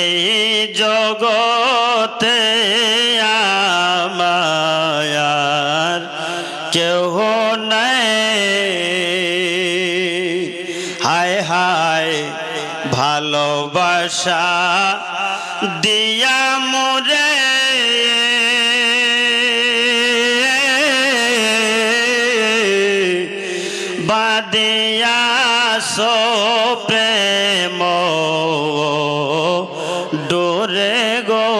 এই জগতে আমায়ার কেহ নাই। হায় হায় ভালোবাসা দিয়া মোরে। বাদিয়া সো প্রেম ডোরে গো।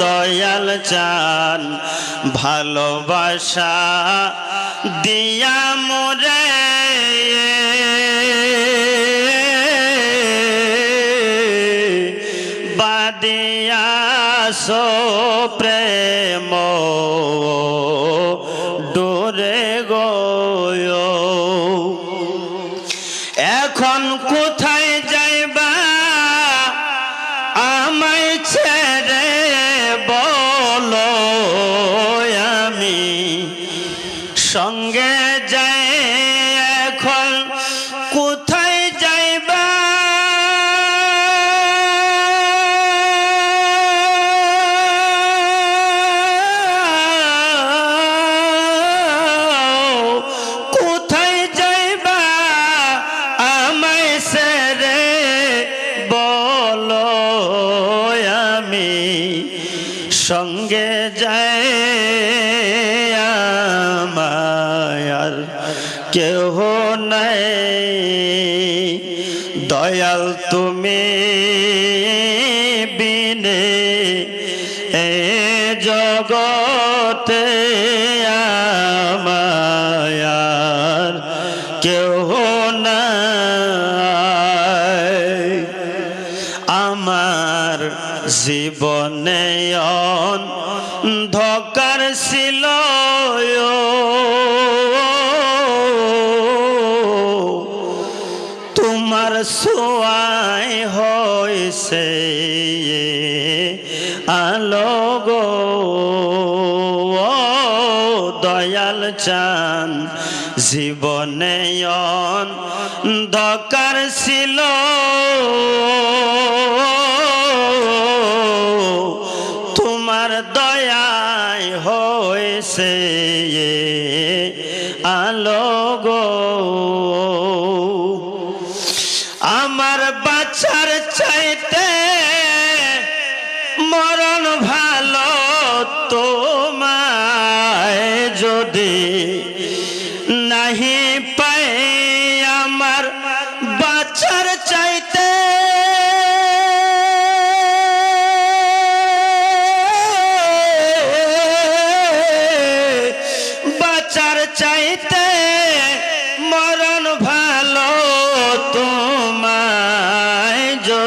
দয়াল চান ভালোবাসা দিয়া মোরে। বাদিয়া সো প্রেম সঙ্গে যায় মায়ার কেহ নাই। দয়াল তুমি বিনে এ জগতে আমায়ার আমার জীবনে ধকার ছিল। তোমার সোয়াই হয়েছে আলো দয়াল চান জীবনে দরকার ছিল। তোমার দয়ায় হয়েছে আলো গো। আমার বাচ্চার চাইতে মরণ ভালো তোমায় যদি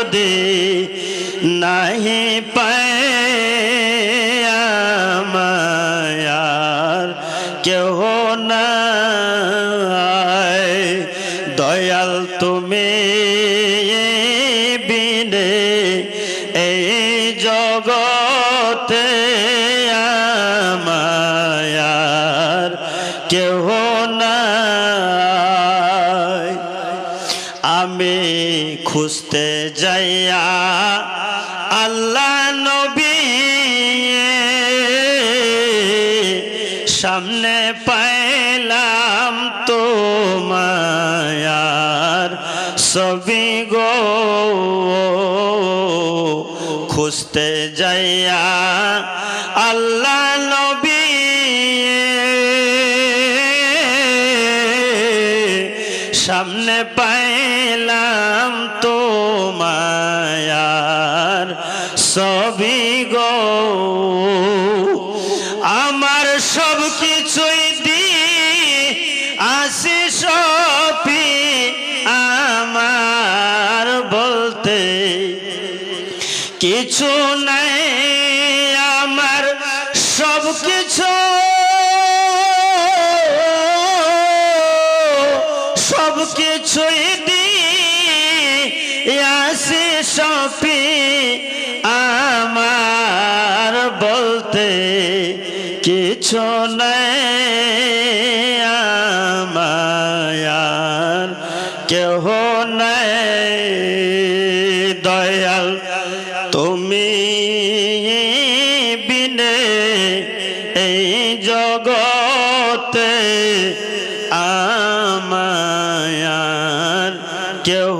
যদি নাহি পায় আমায়ার কেহ নাই দয়াল তুমি বিনে এই জগতে আমায়ার কেহ খুঁজতে যাইয়া আল্লাহ নবী সামনে পাইলাম তো মায়ার ছবি গো। খুঁজতে যাইয়া আল্লাহ নবী সামনে পাইলাম সবই গো। আমার সব কিছুই দি আসি সপি আমার বলতে। কিছু নাই আমার সব কিছু। সব কিছুই আমার বলতে কিছু নাই। আমায়ার কেহ নাই। দয়াল তুমি বিনে এই জগতে আমায়ার কেহ